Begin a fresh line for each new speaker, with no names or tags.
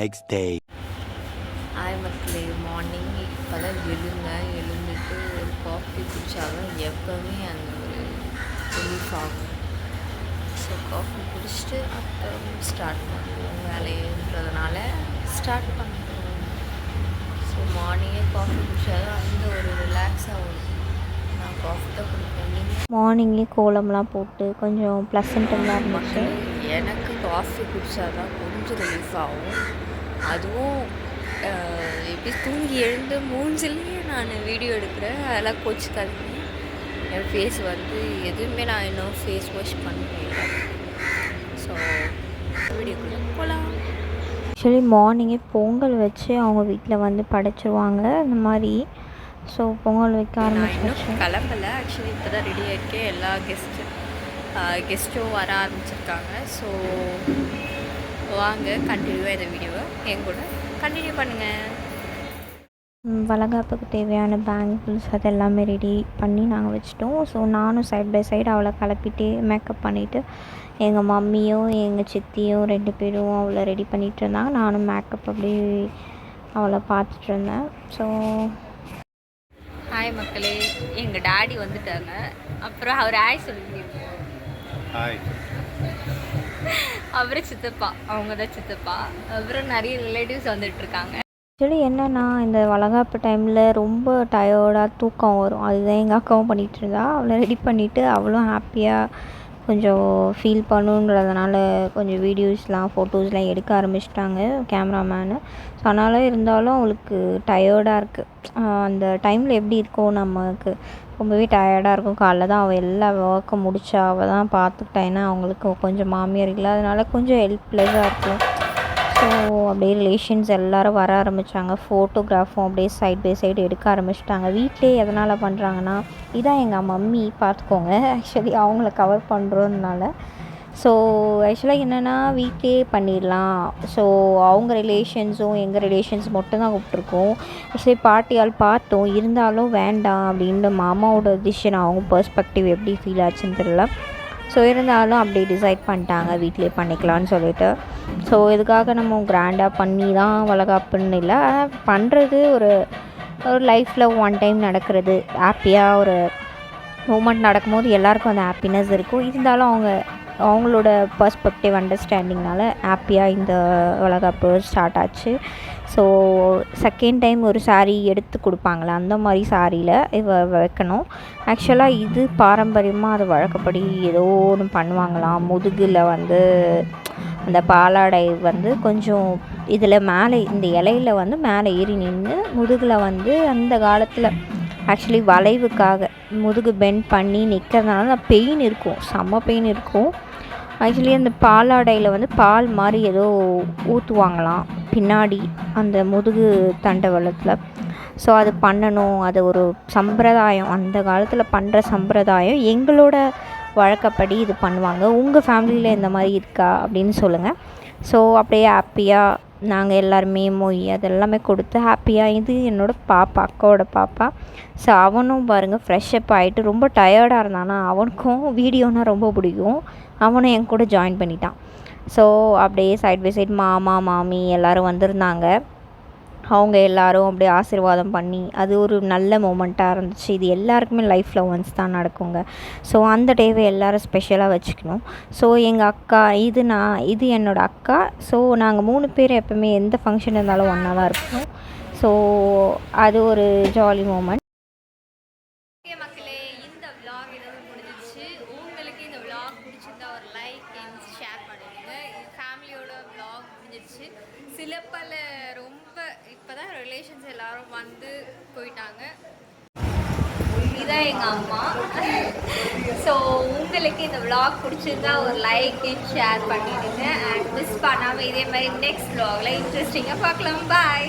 next day.
Hi மக்களே. Morning இப்போ தான் எழுந்தேன். எழுந்துட்டு ஒரு காஃபி குடித்தாதான் எப்போவுமே அந்த ஒரு ரிலீஃப் ஆகும். ஸோ காஃபி குடிச்சிட்டு அப்புறம் ஸ்டார்ட் பண்ணுவோம். வேலைன்றதுனால ஸ்டார்ட் பண்ணுவோம் ஸோ மார்னிங்கே காஃபி குடித்தாதான் அந்த ஒரு ரிலாக்ஸ் ஆகும் நான் காஃபி தான் குடிப்பேன். நீங்கள்
மார்னிங்கே கோலம்லாம் போட்டு கொஞ்சம் ப்ளசண்ட்டாக இருந்துச்சு.
எனக்கு காஃபி குடித்தாதான் கொஞ்சம் ரிலீஃப் ஆகும். அதுவும் எப்படி தூங்கி எழுந்து மூஞ்சிலேயே நான் வீடியோ எடுக்கிறேன். அதெல்லாம் கோச்சிக்காதீங்க என் ஃபேஸ் வந்து எதுவுமே நான் இன்னும் ஃபேஸ் வாஷ் பண்ணல ஸோ வீடியோக்குள்ளே போகலாம்
ஆக்சுவலி மார்னிங்கே பொங்கல் வச்சு அவங்க வீட்டில் வந்து படைச்சிருவாங்க. இந்த மாதிரி. ஸோ பொங்கல் வைக்க
இன்னும் கிளம்பல. ஆக்சுவலி இப்போ தான் ரெடி ஆகிருக்கேன் எல்லா கெஸ்ட்டு கெஸ்ட்டும் வர ஆரம்பிச்சிருக்காங்க. ஸோ வாங்க கண்டினியூவாக இந்த வீடியோவை என் கூட கண்டினியூ பண்ணுங்கள்
வளகாப்புக்கு தேவையான பேங்கிள்ஸ் அது எல்லாமே ரெடி பண்ணி நாங்கள் வச்சிட்டோம். ஸோ நானும் சைட் பை சைடு அவளை கிளப்பிட்டு மேக்கப் பண்ணிவிட்டு எங்கள் மம்மியும் எங்கள் சித்தியும் ரெண்டு பேரும் அவளை ரெடி பண்ணிகிட்டு இருந்தாங்க. நானும் மேக்கப் அப்படியே அவளை பார்த்துட்டு இருந்தேன். ஸோ
ஹாய் மக்களே எங்கள் டாடி வந்துட்டாங்க. அப்புறம் அவர் ஹாய் சொல்லுங்க
Hi.
அப்புறம் சித்தப்பா அவங்க தான் சித்தப்பா. அப்புறம் நிறைய ரிலேட்டிவ்ஸ் வந்துட்டு இருக்காங்க
ஆக்சுவலி என்னென்னா இந்த வளகாப்பு டைமில் ரொம்ப டயர்டாக தூக்கம் வரும். அதுதான் எங்கள் அக்காவும் பண்ணிகிட்டு இருந்தா. அவளை ரெடி பண்ணிவிட்டு அவளும் ஹாப்பியாக கொஞ்சம் ஃபீல் பண்ணுங்கிறதுனால கொஞ்சம் வீடியோஸ்லாம் ஃபோட்டோஸ்லாம் எடுக்க ஆரம்பிச்சிட்டாங்க கேமராமேனு ஸோ அதனால இருந்தாலும் அவளுக்கு டயர்டாக இருக்குது அந்த டைமில் எப்படி இருக்கும் நமக்கு ரொம்பவே டயர்டாக இருக்கும். காலைல தான் அவள் எல்லா ஒர்க்கும் முடிச்சா அவள் தான் பார்த்துக்கிட்டா ஏன்னா அவங்களுக்கு கொஞ்சம் மாமியார் இல்லை. அதனால கொஞ்சம் ஹெல்ப்லெஸ்ஸாக இருக்கும். ஸோ அப்படியே ரிலேஷன்ஸ் எல்லோரும் வர ஆரம்பித்தாங்க ஃபோட்டோகிராஃபும் அப்படியே சைட் பை சைடு எடுக்க ஆரம்பிச்சிட்டாங்க. வீட்டிலே எதனால் பண்ணுறாங்கன்னா இதான் எங்கள் மம்மி பார்த்துக்கோங்க. ஆக்சுவலி அவங்கள கவர் பண்ணுறதுனால ஸோ ஆக்சுவலாக என்னென்னா வீட்டிலே பண்ணிடலாம். ஸோ அவங்க ரிலேஷன்ஸும் எங்கள் ரிலேஷன்ஸ் மட்டும்தான் கூப்பிட்ருக்கோம் ஆக்சுவலி பாட்டியால் பார்த்தோம். இருந்தாலும் வேண்டாம் அப்படின்ற மாமாவோட டிசிஷன் அவங்க பர்ஸ்பெக்டிவ் எப்படி ஃபீல் ஆச்சுன்னு தெரியல. ஸோ இருந்தாலும் அப்படி டிசைட் பண்ணிட்டாங்க. வீட்டிலே பண்ணிக்கலாம்னு சொல்லிட்டு. ஸோ இதுக்காக நம்ம கிராண்டாக பண்ணி தான் வளகாப்புன்னு இல்லை. ஆனால் பண்ணுறது ஒரு ஒரு லைஃப்பில் ஒன் டைம் நடக்கிறது. ஹாப்பியாக ஒரு மூமெண்ட் நடக்கும்போது எல்லாருக்கும் அந்த ஹாப்பினஸ் இருக்கும். இருந்தாலும் அவங்க அவங்களோட பர்ஸ்பெக்டிவ் அண்டர்ஸ்டாண்டிங்னால ஹாப்பியாக இந்த உலகப்பு ஸ்டார்ட் ஆச்சு. ஸோ செகண்ட் டைம் ஒரு சாரீ எடுத்து கொடுப்பாங்களே அந்த மாதிரி சாரியில் இவ வைக்கணும். ஆக்சுவலாக இது பாரம்பரியமாக அது வழக்கப்படி ஏதோ ஒன்று பண்ணுவாங்களாம் முதுகில் வந்து அந்த பாலாடை வந்து கொஞ்சம் இதில் மேலே இந்த இலையில வந்து மேலே ஏறி நின்று முதுகில் வந்து அந்த காலத்தில் ஆக்சுவலி வளைவுக்காக முதுகு பெண்ட் பண்ணி நிற்கிறதுனால பெயின் இருக்கும். செம்ம பெயின் இருக்கும். ஆக்சுவலி அந்த பாலாடையில் வந்து பால் மாதிரி ஏதோ ஊற்றுவாங்களாம் பின்னாடி அந்த முதுகு தண்டவளத்தில் ஸோ அது பண்ணணும். அது ஒரு சம்பிரதாயம். அந்த காலத்தில் பண்ணுற சம்பிரதாயம். எங்களோட வழக்கப்படி இது பண்ணுவாங்க. உங்கள் ஃபேமிலியில் இந்த மாதிரி இருக்கா அப்படின்னு சொல்லுங்கள் ஸோ அப்படியே ஹாப்பியாக நாங்கள் எல்லாருமே மொய் அதெல்லாமே கொடுத்து ஹாப்பியாக இது என்னோட பாப்பா அக்காவோட பாப்பா. ஸோ அவனும் பாருங்கள் ஃப்ரெஷ்ஷப் ஆகிட்டு ரொம்ப டயர்டாக இருந்தானா அவனுக்கும் வீடியோனா ரொம்ப பிடிக்கும். அவனும் என் கூட ஜாயின் பண்ணிட்டான். ஸோ அப்படியே சைட் பை சைட் மாமா மாமி எல்லோரும் வந்திருந்தாங்க. அவங்க எல்லாரும் அப்படியே ஆசீர்வாதம் பண்ணி அது ஒரு நல்ல மூமெண்ட்டாக இருந்துச்சு. இது எல்லாருக்குமே லைஃப்பில் ஒன்ஸ் தான் நடக்குங்க. ஸோ அந்த டேவை எல்லோரும் ஸ்பெஷலாக வச்சுக்கணும். ஸோ எங்கள் அக்கா இது நான் இது என்னோடய அக்கா. ஸோ நாங்கள் மூணு பேர் எப்பவுமே எந்த ஃபங்க்ஷன் இருந்தாலும் ஒன்றா தான் இருப்போம். ஸோ அது ஒரு ஜாலி மூமெண்ட்
ஓகே மக்களே இந்த vlog இதோட முடிஞ்சிச்சு உங்களுக்கு இந்த vlog பிடிச்சிருந்தா ஒரு லைக் அண்ட் ஷேர் பண்ணிடுங்க இது ஃபேமிலியோட vlog சில பல ரொம்ப இப்போ தான் ரிலேஷன்ஸ் எல்லாரும் வந்து போயிட்டாங்க. இதுதான் எங்கள் அம்மா. ஸோ உங்களுக்கு இந்த விளாக் பிடிச்சிருந்தா ஒரு லைக் ஷேர் பண்ணிடுங்க. அண்ட் மிஸ் பண்ணாமல் இதே மாதிரி நெக்ஸ்ட் vlogல இன்ட்ரெஸ்டிங்காக பார்க்கலாம். பாய்